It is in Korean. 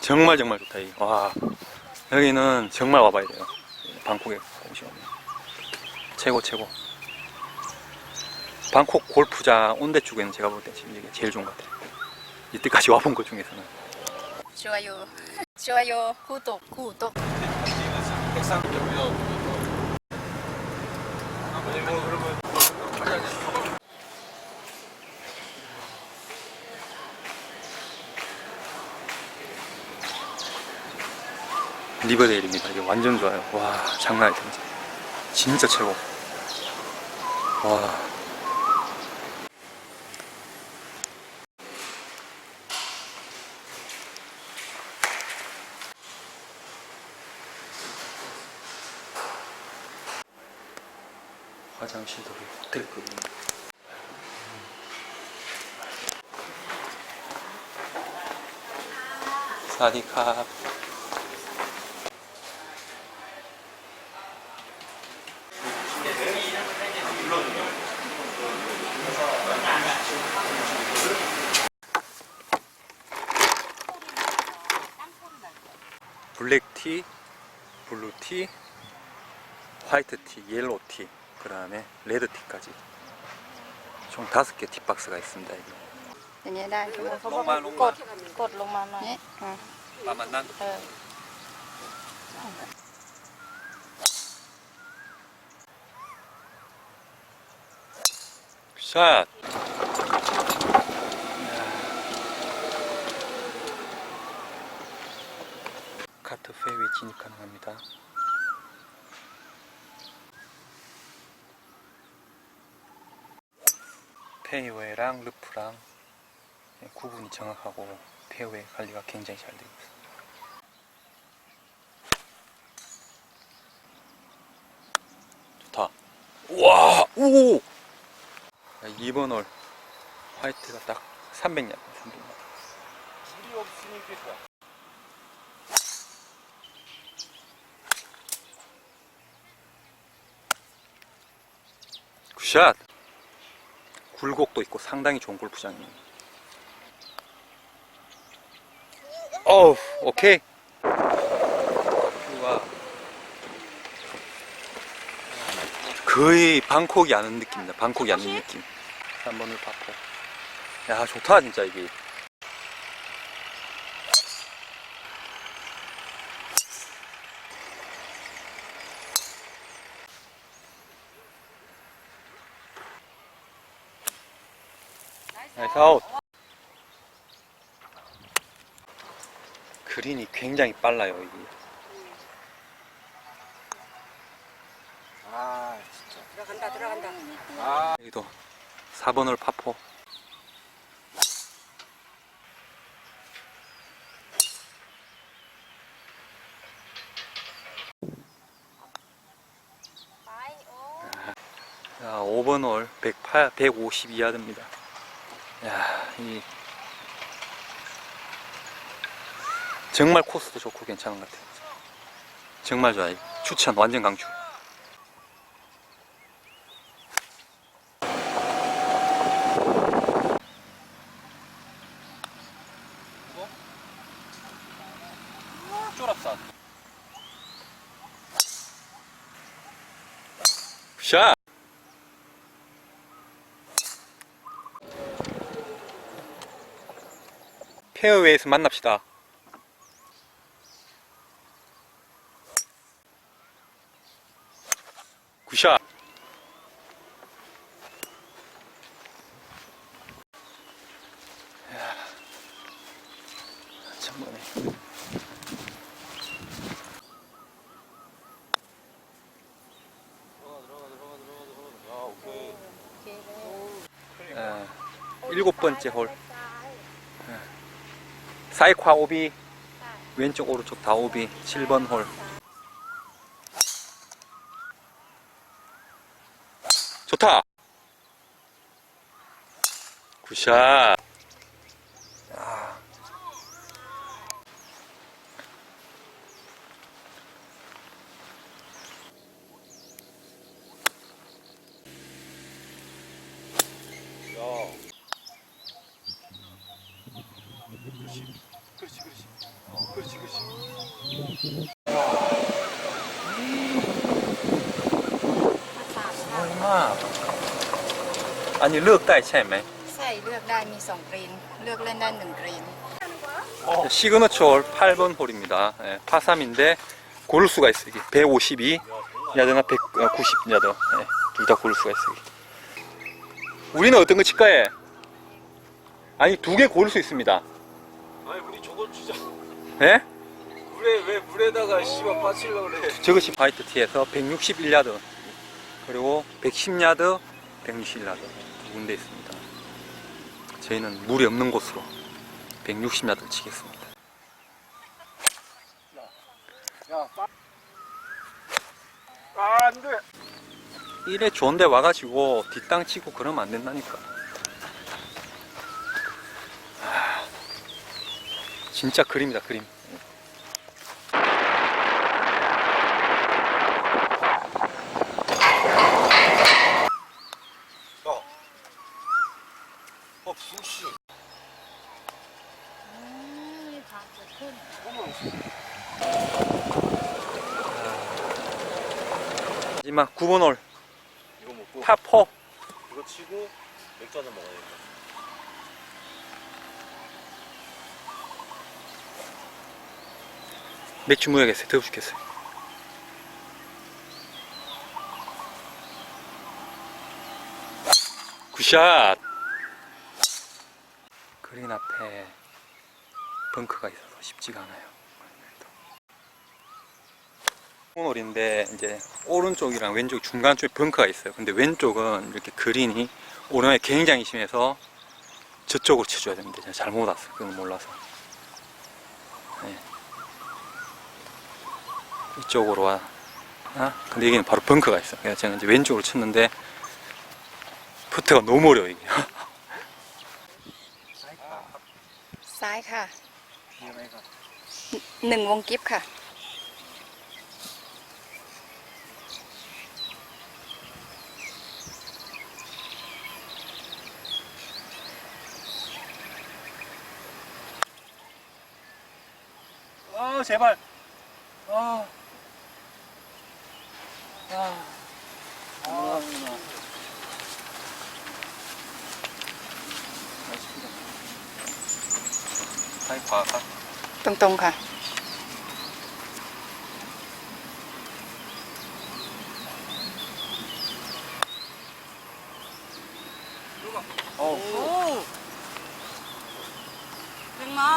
정말 정말 좋다 이. 와 여기는 정말 와봐야 돼요. 방콕에 오시면 최고 최고. 방콕 골프장 온대 쪽에는 제가 볼 때 지금 이게 제일 좋은 것 같아요. 이때까지 와본 것 중에서는. 좋아요. 좋아요. 구독. 구독. 리버데일입니다. 이게 완전 좋아요. 와 장난 아니다 진짜. 최고. 와. 화장실도 호텔급입니다. 사디캅. 블랙티, 블루티, 화이트티, 옐로티, 그 다음에 레드티까지 총 다섯 개 티박스가 있습니다. 이게. อย่างเงี้ยได้ใช่ไหม ลงมาลงมา กดกดลงมาหน่อยนี่อ่ะ 마만난 เออ 샷. 카트 페이웨 진입 가능합니다. 페이웨이랑 루프랑 구분이 정확하고 페이웨이 관리가 굉장히 잘 되고 있습니다. 좋다. 와, 오! 2번 홀 화이트가 딱 300야드 300야드 물이 없으니까 굿샷. 굴곡도 있고 상당히 좋은 골프장이에요. 어우 오케이. 뷰가 거의 방콕이 아는 느낌입니다. 방콕이 아는 느낌. 3번을 파포 야 좋다 진짜 이게 나이스 아웃 그린이 굉장히 빨라요 이게. 아 진짜. 들어간다 들어간다. 아. 여기도 4번을 파포. 자, 5번 홀 108, 152야드입니다. 야, 이 정말 코스도 좋고 괜찮은 것 같아요. 정말 좋아요. 추천, 완전 강추. 쫄았어. 샷! 페어웨이에서 만납시다. 굿샷! 일곱 번째 홀. 사이ኳ 오비, 왼쪽 오른쪽 다 오비, 7번 홀. 좋다! 굿샷! 그렇지 그렇지 그렇지 그렇지 그렇지 와 아니 เลือกได้ใช่ไหม ใส่เลือกได้มีสองกรีน เลือกเล่นได้หนึ่งกรีน 시그너처 홀 8번 홀입니다. 예, 파3인데 고를 수가 있어요. 이게 152 야드나 190 야드 예, 둘다 고를 수가 있어요. 우리는 어떤 거 칠까요? 아니 두 개 고를 수 있습니다. 아니 우리 저거 진짜 예? 물에 왜 물에다가 씨발 빠치려고 그래 저것이 화이트 티에서 161야드 그리고 110야드, 161야드 두 군데 있습니다. 저희는 물이 없는 곳으로 160야드를 치겠습니다. 야 빠... 아 안 돼 이래 좋은데 와가지고 뒷땅 치고 그러면 안 된다니까. 진짜 그림이다 그림. 어. 붕씨? 마지막 9번 홀. 이거 먹고. 파4 이거 치고 맥주 한잔 먹어야 겠다 맥주 모여야겠어요. 더워 죽겠어요. 굿샷! 그린 앞에 벙커가 있어서 쉽지가 않아요. 홀인데 이제 오른쪽이랑 왼쪽 중간 쪽에 벙커가 있어요. 근데 왼쪽은 이렇게 그린이 오른에 굉장히 심해서 저쪽으로 쳐줘야 되는데 제가 잘못 왔어요. 그건 몰라서. 이쪽으로 와. 아? 근데 여기는 바로 벙커가 있어. 그래서 제가 이제 왼쪽으로 쳤는데 퍼트가 너무 어려워 이게. ซ้ายค่ะ หนึ่งวงกิฟต์ค่ะ 아 제발. 아. 아. 아. 아이 과가. ตรงๆค่ะ 어. ดึงมา